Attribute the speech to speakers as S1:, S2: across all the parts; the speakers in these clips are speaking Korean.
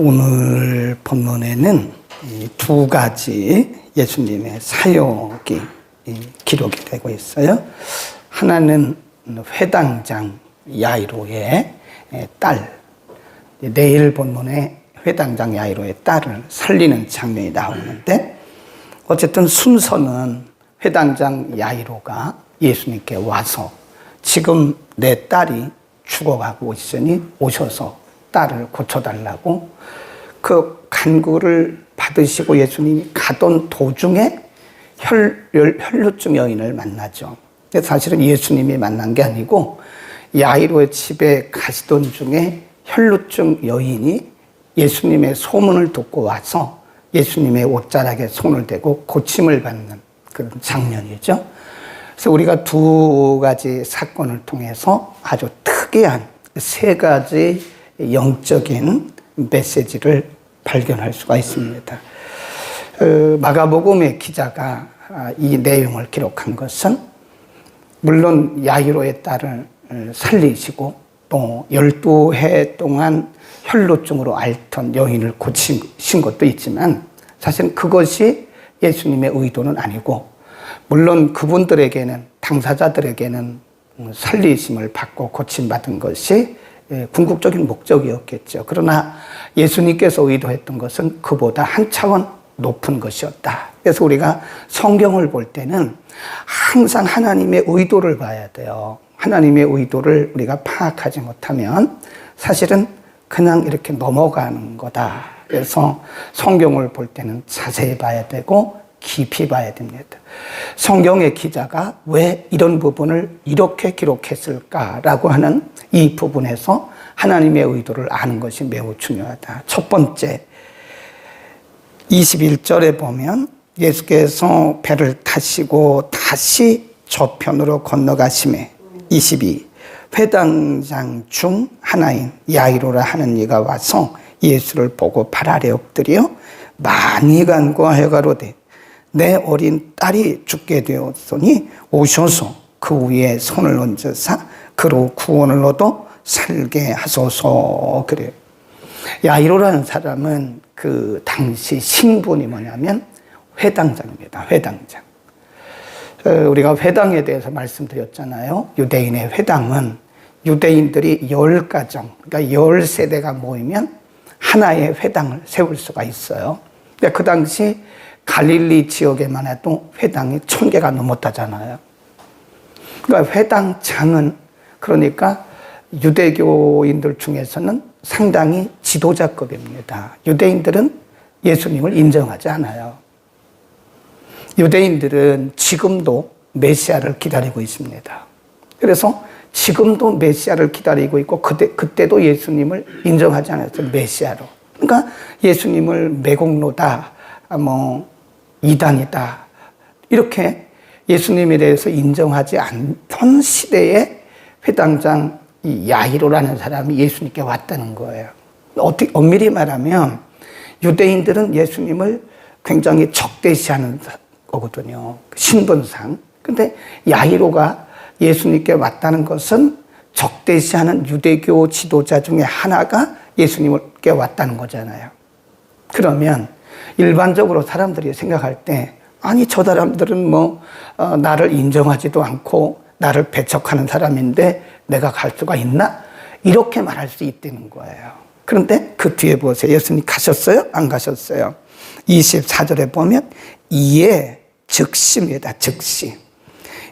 S1: 오늘 본문에는 이두 가지 예수님의 사역이 이 기록이 되고 있어요. 하나는 회당장 야이로의 딸, 내일 본문에 회당장 야이로의 딸을 살리는 장면이 나오는데 어쨌든 순서는 회당장 야이로가 예수님께 와서 지금 내 딸이 죽어가고 있으니 오셔서 딸을 고쳐달라고 그 간구를 받으시고 예수님이 가던 도중에 혈, 혈루증 여인을 만나죠. 근데 사실은 예수님이 만난 게 아니고 야이로의 집에 가시던 중에 혈루증 여인이 예수님의 소문을 듣고 와서 예수님의 옷자락에 손을 대고 고침을 받는 그런 장면이죠. 그래서 우리가 두 가지 사건을 통해서 아주 특이한 세 가지 영적인 메시지를 발견할 수가 있습니다. 어, 마가복음의 기자가 아, 이 내용을 기록한 것은 물론 야이로의 딸을 어, 살리시고 또 12해 동안 혈루증으로 앓던 여인을 고치신 것도 있지만 사실 그것이 예수님의 의도는 아니고 물론 그분들에게는 당사자들에게는 살리심을 받고 고침받은 것이 예, 궁극적인 목적이었겠죠. 그러나 예수님께서 의도했던 것은 그보다 한 차원 높은 것이었다. 그래서 우리가 성경을 볼 때는 항상 하나님의 의도를 봐야 돼요. 하나님의 의도를 우리가 파악하지 못하면 사실은 그냥 이렇게 넘어가는 거다. 그래서 성경을 볼 때는 자세히 봐야 되고 깊이 봐야 됩니다. 성경의 기자가 왜 이런 부분을 이렇게 기록했을까라고 하는 이 부분에서 하나님의 의도를 아는 것이 매우 중요하다. 첫 번째, 21절에 보면 예수께서 배를 타시고 다시 저편으로 건너가심에 22 회당장 중 하나인 야이로라 하는 이가 와서 예수를 보고 발 아래 엎드려 많이 간구하여 가로되 내 어린 딸이 죽게 되었으니 오셔서 그 위에 손을 얹으사 그로 구원을 얻어 살게 하소서 그래요. 야이로라는 사람은 그 당시 신분이 뭐냐면 회당장입니다. 회당장. 어, 우리가 회당에 대해서 말씀드렸잖아요. 유대인의 회당은 유대인들이 열 가정, 그러니까 열 세대가 모이면 하나의 회당을 세울 수가 있어요. 근데 그 당시 갈릴리 지역에만 해도 회당이 천 개가 넘었다잖아요. 그러니까 회당장은 그러니까 유대교인들 중에서는 상당히 지도자급입니다. 유대인들은 예수님을 인정하지 않아요. 유대인들은 지금도 메시아를 기다리고 있습니다. 그래서 지금도 메시아를 기다리고 있고 그때 그때도 예수님을 인정하지 않았어요. 메시아로. 그러니까 예수님을 매국노다, 뭐 이단이다 이렇게 예수님에 대해서 인정하지 않던 시대에 회당장 이 야이로라는 사람이 예수님께 왔다는 거예요. 어떻게 엄밀히 말하면 유대인들은 예수님을 굉장히 적대시하는 거거든요. 신분상. 근데 야이로가 예수님께 왔다는 것은 적대시하는 유대교 지도자 중에 하나가 예수님께 왔다는 거잖아요. 그러면 일반적으로 사람들이 생각할 때 아니 저 사람들은 뭐 어, 나를 인정하지도 않고 나를 배척하는 사람인데 내가 갈 수가 있나? 이렇게 말할 수 있다는 거예요. 그런데 그 뒤에 보세요. 예수님 가셨어요? 안 가셨어요? 24절에 보면 이에 즉시입니다. 즉시.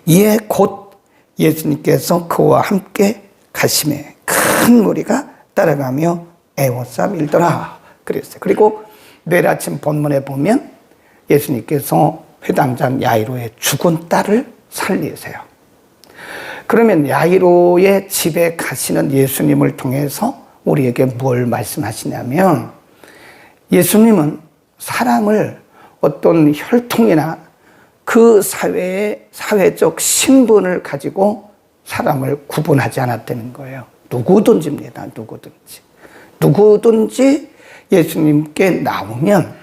S1: 이에 곧 예수님께서 그와 함께 가심에 큰 무리가 따라가며 애워싸 밀더라. 그랬어요. 그리고 내일 아침 본문에 보면 예수님께서 회당장 야이로의 죽은 딸을 살리세요. 그러면 야이로의 집에 가시는 예수님을 통해서 우리에게 뭘 말씀하시냐면 예수님은 사람을 어떤 혈통이나 그 사회의 사회적 신분을 가지고 사람을 구분하지 않았다는 거예요. 누구든지입니다. 누구든지. 누구든지 예수님께 나오면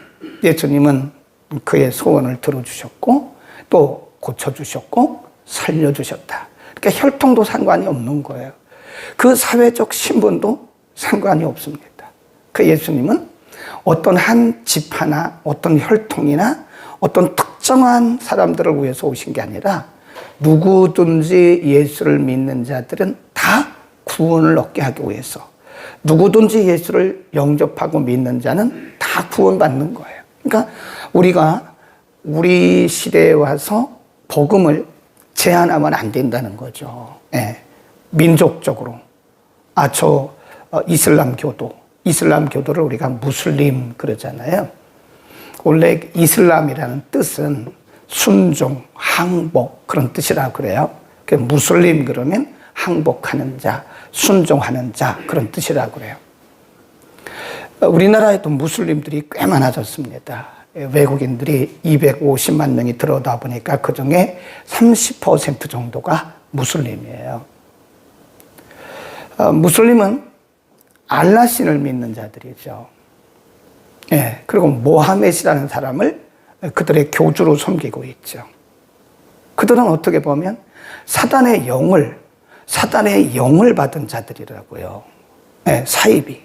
S1: 예수님은 그의 소원을 들어주셨고 또 고쳐주셨고 살려주셨다. 그러니까 혈통도 상관이 없는 거예요. 그 사회적 신분도 상관이 없습니다. 그 예수님은 어떤 한 집 하나 어떤 혈통이나 어떤 특정한 사람들을 위해서 오신 게 아니라 누구든지 예수를 믿는 자들은 다 구원을 얻게 하기 위해서 누구든지 예수를 영접하고 믿는 자는 다 구원받는 거예요. 그러니까 우리가 우리 시대에 와서 복음을 제한하면 안 된다는 거죠. 예. 민족적으로. 아, 저 어, 이슬람 교도. 이슬람 교도를 우리가 무슬림 그러잖아요. 원래 이슬람이라는 뜻은 순종, 항복 그런 뜻이라고 그래요. 그 무슬림 그러면 항복하는 자, 순종하는 자 그런 뜻이라고 그래요. 어, 우리나라에도 무슬림들이 꽤 많아졌습니다. 예, 외국인들이 250만 명이 들어오다 보니까 그 중에 30% 정도가 무슬림이에요. 어, 무슬림은 알라 신을 믿는 자들이죠. 예, 그리고 모하메시라는 사람을 그들의 교주로 섬기고 있죠. 그들은 어떻게 보면 사단의 영을, 사단의 영을 받은 자들이라고요. 예, 사입이.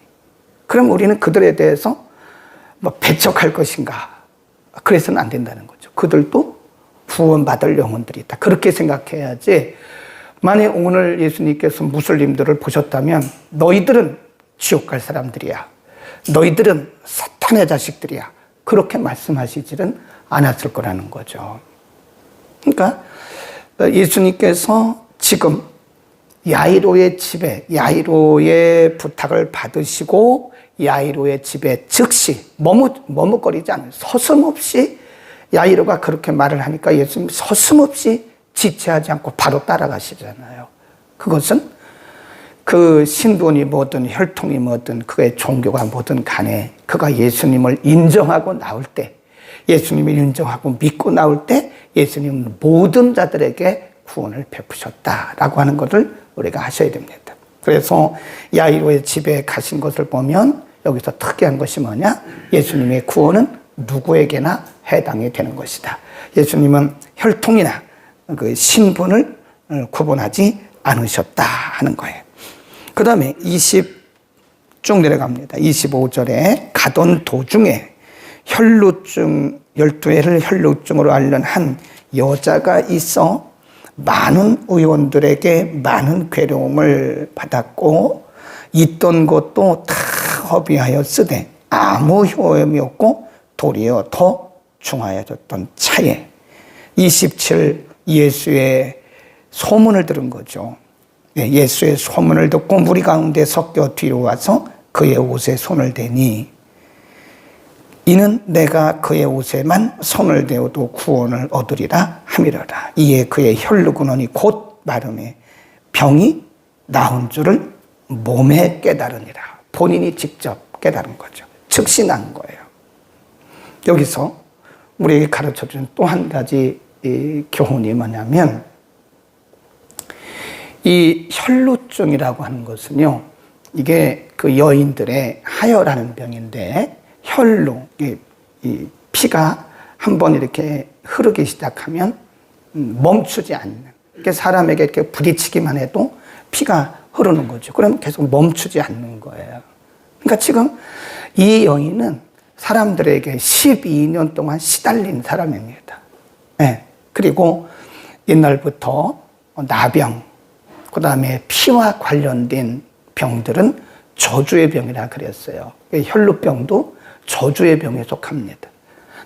S1: 그럼 우리는 그들에 대해서 뭐 배척할 것인가? 그래서는 안 된다는 거죠. 그들도 구원받을 영혼들이 있다. 그렇게 생각해야지. 만약 오늘 예수님께서 무슬림들을 보셨다면 너희들은 지옥 갈 사람들이야. 너희들은 사탄의 자식들이야. 그렇게 말씀하시지는 않았을 거라는 거죠. 그러니까 예수님께서 지금 야이로의 집에 야이로의 부탁을 받으시고 야이로의 집에 즉시 머뭇, 머뭇거리지 않아요. 서슴없이 야이로가 그렇게 말을 하니까 예수님 서슴없이 지체하지 않고 바로 따라가시잖아요. 그것은 그 신분이 뭐든 혈통이 뭐든 그의 종교가 뭐든 간에 그가 예수님을 인정하고 나올 때 예수님을 인정하고 믿고 나올 때 예수님은 모든 자들에게 구원을 베푸셨다라고 하는 것을 우리가 하셔야 됩니다. 그래서 야이로의 집에 가신 것을 보면 여기서 특이한 것이 뭐냐? 예수님의 구원은 누구에게나 해당이 되는 것이다. 예수님은 혈통이나 그 신분을 구분하지 않으셨다 하는 거예요. 그 다음에 20 쭉 내려갑니다. 25절에 가던 도중에 혈루증, 12회를 혈루증으로 앓는 한 여자가 있어 많은 의원들에게 많은 괴로움을 받았고 있던 것도 다 허비하여 쓰되 아무 효험이 없고 도리어 더 중하여졌던 차에 27 예수의 소문을 들은 거죠. 예, 예수의 소문을 듣고 무리 가운데 섞여 뒤로 와서 그의 옷에 손을 대니 이는 내가 그의 옷에만 손을 대어도 구원을 얻으리라 함이라라. 이에 그의 혈루근원이 곧 마름에 병이 나온 줄을 몸에 깨달으니라. 본인이 직접 깨달은 거죠. 난 거예요. 여기서 우리에게 가르쳐 준또한 가지 교훈이 뭐냐면 이 혈루증이라고 하는 것은요, 이게 그 여인들의 하혈하는 병인데, 혈루, 이 피가 한번 이렇게 흐르기 시작하면 음, 멈추지 않는. 사람에게 이렇게 부딪히기만 해도 피가 흐르는 거죠. 그럼 계속 멈추지 않는 거예요. 그러니까 지금 이 여인은 사람들에게 12년 동안 시달린 사람입니다. 네. 그리고 옛날부터 나병, 그 다음에 피와 관련된 병들은 저주의 병이라 그랬어요. 혈루병도 저주의 병에 속합니다.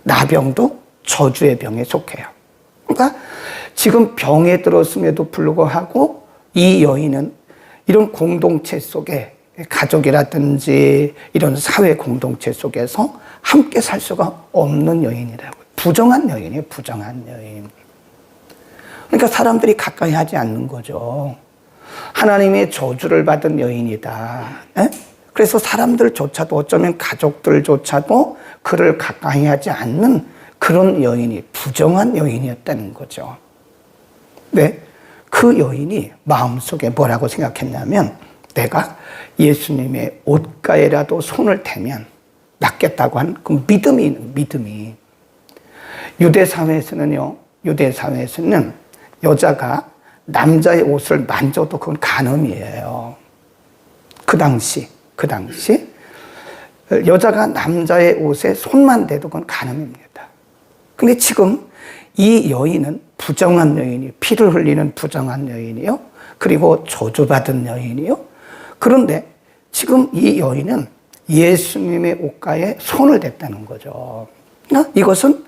S1: 나병도 저주의 병에 속해요. 그러니까 지금 병에 들었음에도 불구하고 이 여인은 이런 공동체 속에 가족이라든지 이런 사회 공동체 속에서 함께 살 수가 없는 여인이라고. 부정한 여인이에요, 부정한 여인. 그러니까 사람들이 가까이 하지 않는 거죠. 하나님의 저주를 받은 여인이다. 에? 그래서 사람들조차도 어쩌면 가족들조차도 그를 가까이 하지 않는 그런 여인이 부정한 여인이었다는 거죠. 네. 그 여인이 마음속에 뭐라고 생각했냐면 내가 예수님의 옷가에라도 손을 대면 낫겠다고 한 그 믿음이 믿음이 유대 사회에서는요. 유대 사회에서는 여자가 남자의 옷을 만져도 그건 간음이에요. 그 당시, 그 당시 여자가 남자의 옷에 손만 대도 그건 간음입니다. 근데 지금 이 여인은 부정한 여인이요. 피를 흘리는 부정한 여인이요. 그리고 저주받은 여인이요. 그런데 지금 이 여인은 예수님의 옷가에 손을 댔다는 거죠. 어? 이것은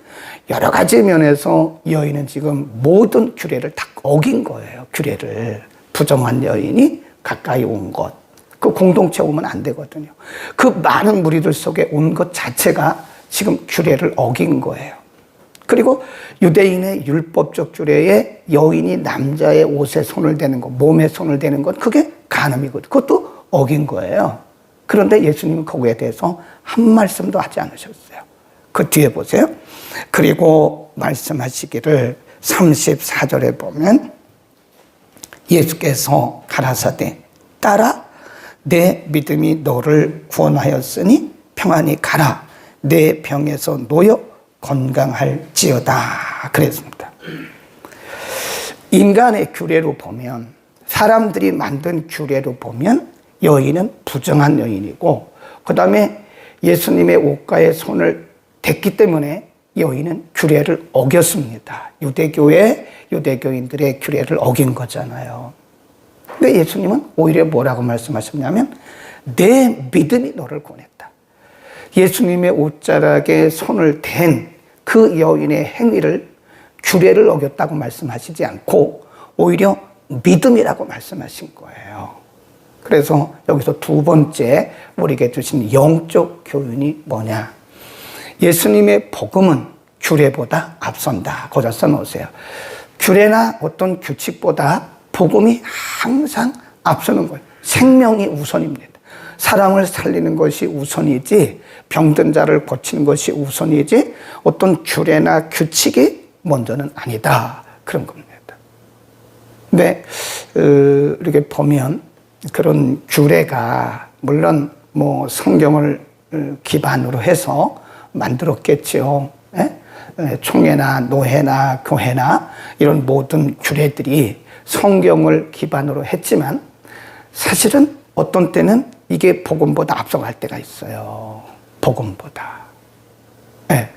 S1: 여러 가지 면에서 여인은 지금 모든 규례를 다 어긴 거예요. 규례를. 부정한 여인이 가까이 온 것. 그 공동체 오면 안 되거든요. 그 많은 무리들 속에 온 것 자체가 지금 규례를 어긴 거예요. 그리고 유대인의 율법적 규례에 여인이 남자의 옷에 손을 대는 것, 몸에 손을 대는 것, 그게 간음이거든요. 그것도 어긴 거예요. 그런데 예수님은 거기에 대해서 한 말씀도 하지 않으셨어요. 그 뒤에 보세요. 그리고 말씀하시기를 34절에 보면 예수께서 가라사대 따라 내 믿음이 너를 구원하였으니 평안히 가라 내 병에서 놓여 건강할지어다 그랬습니다. 인간의 규례로 보면 사람들이 만든 규례로 보면 여인은 부정한 여인이고 그 다음에 예수님의 옷가에 손을 댔기 때문에 여인은 규례를 어겼습니다. 유대교의 유대교인들의 규례를 어긴 거잖아요. 근데 예수님은 오히려 뭐라고 말씀하셨냐면 내 믿음이 너를 구원했다. 예수님의 옷자락에 손을 댄 그 여인의 행위를 규례를 어겼다고 말씀하시지 않고 오히려 믿음이라고 말씀하신 거예요. 그래서 여기서 두 번째 우리에게 주신 영적 교훈이 뭐냐? 예수님의 복음은 규례보다 앞선다. 거기다 써놓으세요. 규례나 어떤 규칙보다 복음이 항상 앞서는 거예요. 생명이 우선입니다. 사람을 살리는 것이 우선이지 병든 자를 고치는 것이 우선이지 어떤 규례나 규칙이 먼저는 아니다. 그런 겁니다. 근데 어, 이렇게 보면 그런 규례가 물론 뭐 성경을 어, 기반으로 해서 만들었겠죠. 예? 총회나 노회나 교회나 이런 모든 규례들이 성경을 기반으로 했지만 사실은 어떤 때는 이게 복음보다 앞서갈 때가 있어요. 복음보다. 네.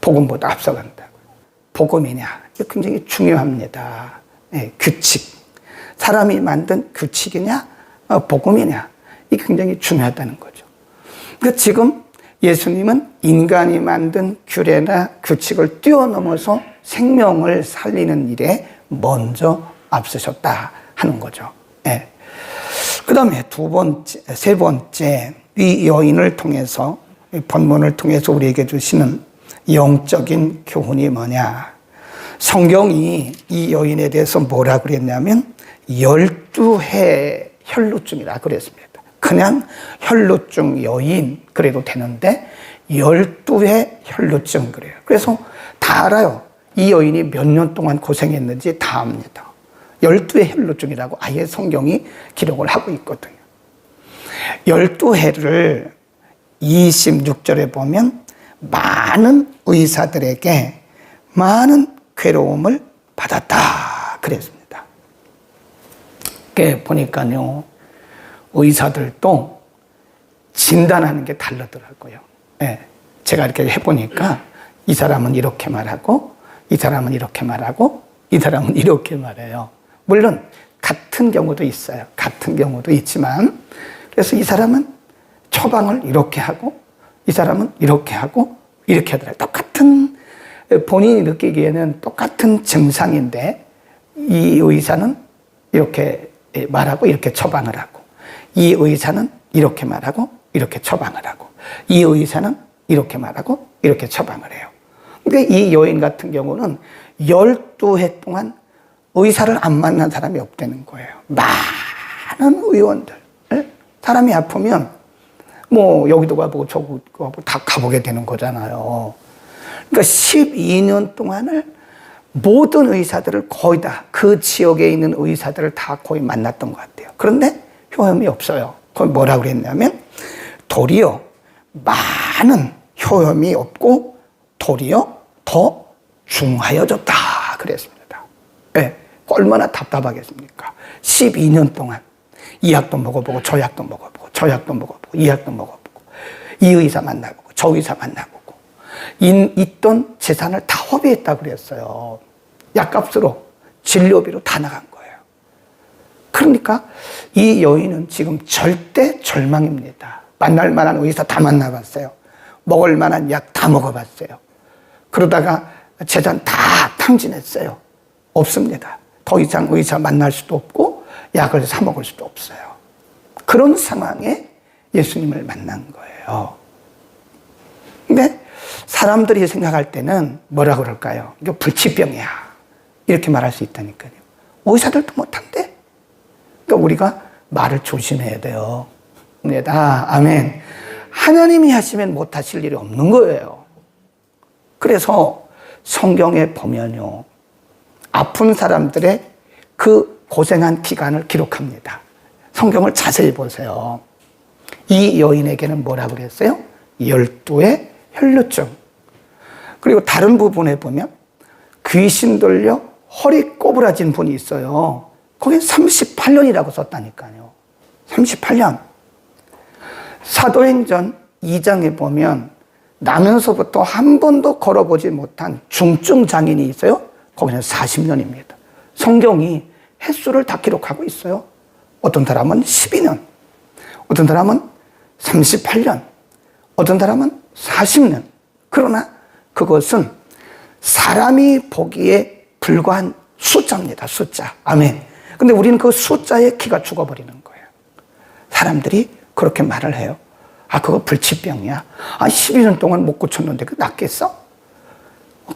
S1: 복음보다 앞서간다. 복음이냐? 이게 굉장히 중요합니다. 네. 규칙. 사람이 만든 규칙이냐? 어, 복음이냐? 이게 굉장히 중요하다는 거죠. 그러니까 지금 예수님은 인간이 만든 규례나 규칙을 뛰어넘어서 생명을 살리는 일에 먼저 앞서셨다 하는 거죠. 네. 그 다음에 두 번째, 세 번째, 이 여인을 통해서, 본문을 통해서 우리에게 주시는 영적인 교훈이 뭐냐. 성경이 이 여인에 대해서 뭐라 그랬냐면, 열두 해 혈루증이라 그랬습니다. 그냥 혈루증 여인 그래도 되는데, 열두 해 혈루증 그래요. 그래서 다 알아요. 이 여인이 몇 년 동안 고생했는지 다 압니다. 열두의 혈루증이라고 아예 성경이 기록을 하고 있거든요. 열두 해를 26절에 보면 많은 의사들에게 많은 괴로움을 받았다. 그랬습니다. 그 보니까요, 의사들도 진단하는 게 다르더라고요. 네, 제가 이렇게 해보니까 이 사람은 이렇게 말하고, 이 사람은 이렇게 말하고, 이 사람은 이렇게 말해요. 물론 같은 경우도 있어요. 같은 경우도 있지만 그래서 이 사람은 처방을 이렇게 하고 이 사람은 이렇게 하고 이렇게 하더라고요. 똑같은 본인이 느끼기에는 똑같은 증상인데 이 의사는 이렇게 말하고 이렇게 처방을 하고 이 의사는 이렇게 말하고 이렇게 처방을 하고 이 의사는 이렇게 말하고 이렇게 처방을 해요. 그러니까 이 여인 같은 경우는 12해 동안 의사를 안 만난 사람이 없다는 거예요. 많은 의원들. 예? 사람이 아프면 뭐 여기도 가보고 저기도 가보고 다 가보게 되는 거잖아요. 그러니까 12년 동안을 모든 의사들을 거의 다 그 지역에 있는 의사들을 다 거의 만났던 것 같아요. 그런데 효험이 없어요. 그건 뭐라 그랬냐면 도리어 많은 효험이 없고 도리어 더 중하여졌다 그랬습니다. 네. 얼마나 답답하겠습니까? 12년 동안 이 약도 먹어보고 저 약도 먹어보고 저 약도 먹어보고 이 약도 먹어보고 이 의사 만나보고 저 의사 만나보고 인, 있던 재산을 다 허비했다 그랬어요. 약값으로 진료비로 다 나간 거예요. 그러니까 이 여인은 지금 절대 절망입니다. 만날 만한 의사 다 만나봤어요. 먹을 만한 약 다 먹어봤어요. 그러다가 재산 다 탕진했어요. 없습니다. 더 이상 의사 만날 수도 없고 약을 사 먹을 수도 없어요. 그런 상황에 예수님을 만난 거예요. 근데 사람들이 생각할 때는 뭐라 그럴까요? 이거 불치병이야. 이렇게 말할 수 있다니까요. 의사들도 못한대. 그러니까 우리가 말을 조심해야 돼요. 네, 다 아멘. 하나님이 하시면 못하실 일이 없는 거예요. 그래서 성경에 보면요. 아픈 사람들의 그 고생한 기간을 기록합니다. 성경을 자세히 보세요. 이 여인에게는 뭐라 그랬어요? 열두의 혈루증. 그리고 다른 부분에 보면 귀신 들려 허리 꼬부라진 분이 있어요. 거기 38년이라고 썼다니까요. 38년. 사도행전 2장에 보면 나면서부터 한 번도 걸어보지 못한 중증 장인이 있어요. 거기는 40년입니다. 성경이 횟수를 다 기록하고 있어요. 어떤 사람은 12년, 어떤 사람은 38년, 어떤 사람은 40년. 그러나 그것은 사람이 보기에 불과한 숫자입니다. 숫자. 아멘. 근데 우리는 그 숫자에 기가 죽어버리는 거예요. 사람들이 그렇게 말을 해요. 아, 그거 불치병이야. 아, 12년 동안 못 고쳤는데 그 낫겠어?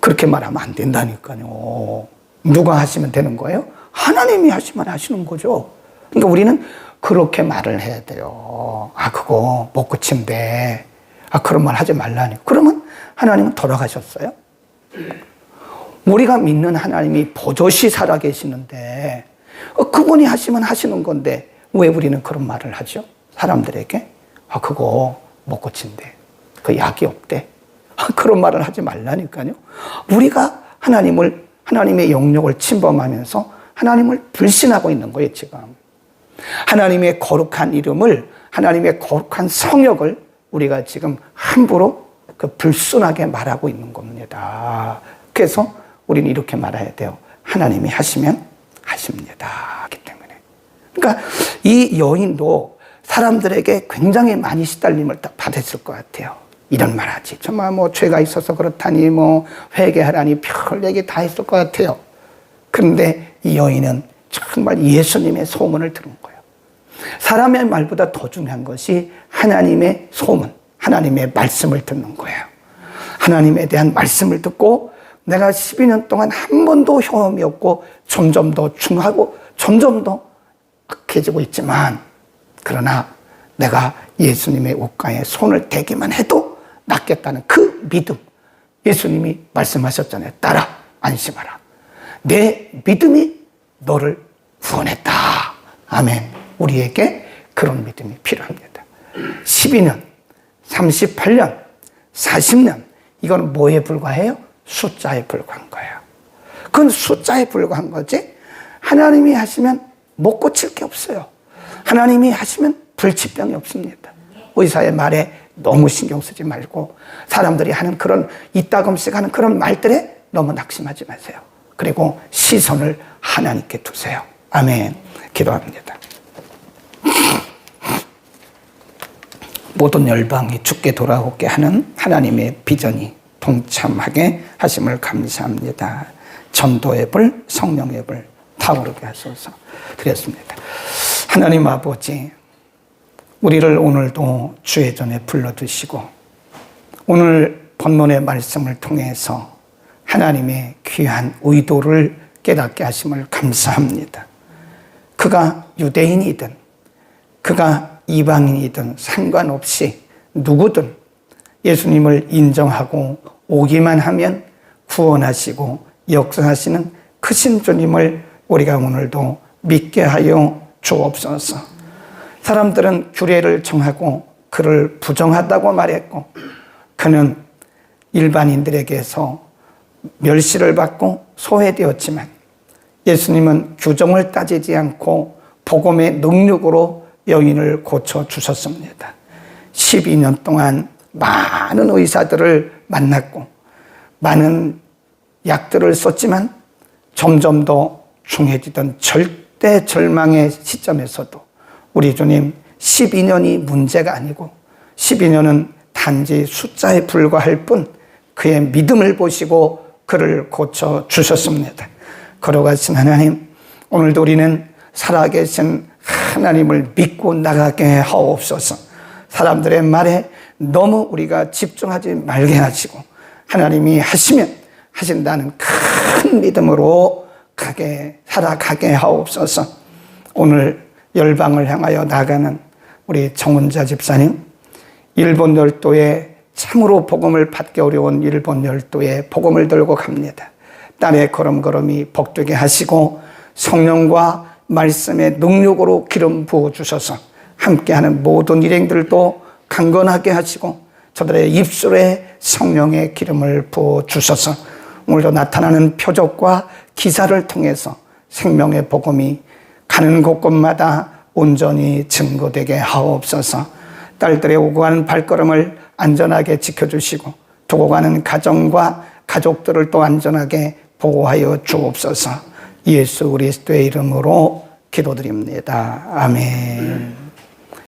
S1: 그렇게 말하면 안 된다니까요. 누가 하시면 되는 거예요? 하나님이 하시면 하시는 거죠. 그러니까 우리는 그렇게 말을 해야 돼요. 아, 그거 못 고친대. 아, 그런 말 하지 말라니. 그러면 하나님은 돌아가셨어요? 우리가 믿는 하나님이 보조시 살아계시는데, 어, 그분이 하시면 하시는 건데, 왜 우리는 그런 말을 하죠? 사람들에게? 아, 그거 못 고친대. 그 약이 없대. 아, 그런 말을 하지 말라니까요. 우리가 하나님을, 하나님의 영역을 침범하면서 하나님을 불신하고 있는 거예요, 지금. 하나님의 거룩한 이름을, 하나님의 거룩한 성역을 우리가 지금 함부로 그 불순하게 말하고 있는 겁니다. 그래서 우리는 이렇게 말해야 돼요. 하나님이 하시면 하십니다. 하기 때문에. 그러니까 이 여인도 사람들에게 굉장히 많이 시달림을 받았을 것 같아요. 이런 말 하지. 정말 뭐 죄가 있어서 그렇다니 뭐 회개하라니 별 얘기 다 했을 것 같아요. 그런데 이 여인은 정말 예수님의 소문을 들은 거예요. 사람의 말보다 더 중요한 것이 하나님의 소문, 하나님의 말씀을 듣는 거예요. 하나님에 대한 말씀을 듣고 내가 12년 동안 한 번도 효험이 없고 점점 더 중하고 점점 더 악해지고 있지만 그러나 내가 예수님의 옷가에 손을 대기만 해도 낫겠다는 그 믿음. 예수님이 말씀하셨잖아요. 따라 안심하라. 내 믿음이 너를 구원했다. 아멘. 우리에게 그런 믿음이 필요합니다. 12년, 38년, 40년. 이건 뭐에 불과해요? 숫자에 불과한 거예요. 그건 숫자에 불과한 거지. 하나님이 하시면 못 고칠 게 없어요. 하나님이 하시면 불치병이 없습니다. 의사의 말에 너무 신경 쓰지 말고 사람들이 하는 그런 이따금씩 하는 그런 말들에 너무 낙심하지 마세요. 그리고 시선을 하나님께 두세요. 아멘. 기도합니다. 모든 열방이 죽게 돌아오게 하는 하나님의 비전이 동참하게 하심을 감사합니다. 전도의 불, 성령의 불 타오르게 하소서 드렸습니다. 하나님 아버지, 우리를 오늘도 주의 전에 불러주시고 오늘 본문의 말씀을 통해서 하나님의 귀한 의도를 깨닫게 하심을 감사합니다. 그가 유대인이든 그가 이방인이든 상관없이 누구든 예수님을 인정하고 오기만 하면 구원하시고 역사하시는 크신 주님을 우리가 오늘도 믿게 하여 주옵소서. 사람들은 규례를 정하고 그를 부정하다고 말했고 그는 일반인들에게서 멸시를 받고 소외되었지만 예수님은 규정을 따지지 않고 복음의 능력으로 여인을 고쳐 주셨습니다. 12년 동안 많은 의사들을 만났고 많은 약들을 썼지만 점점 더 중해지던 절대 절망의 시점에서도 우리 주님 12년이 문제가 아니고 12년은 단지 숫자에 불과할 뿐 그의 믿음을 보시고 그를 고쳐 주셨습니다. 걸어가신 하나님, 오늘도 우리는 살아계신 하나님을 믿고 나가게 하옵소서. 사람들의 말에 너무 우리가 집중하지 말게 하시고 하나님이 하시면 하신다는 큰 믿음으로 가게 살아가게 하옵소서. 오늘 열방을 향하여 나가는 우리 정은자 집사님, 일본 열도에 참으로 복음을 받기 어려운 일본 열도에 복음을 들고 갑니다. 딸의 걸음걸음이 복되게 하시고 성령과 말씀의 능력으로 기름 부어 주셔서 함께하는 모든 일행들도 강건하게 하시고 저들의 입술에 성령의 기름을 부어 주셔서 오늘도 나타나는 표적과 기사를 통해서 생명의 복음이 가는 곳곳마다 온전히 증거되게 하옵소서. 딸들의 오고 가는 발걸음을 안전하게 지켜주시고 두고 가는 가정과 가족들을 또 안전하게 보호하여 주옵소서. 예수 그리스도의 이름으로 기도드립니다. 아멘.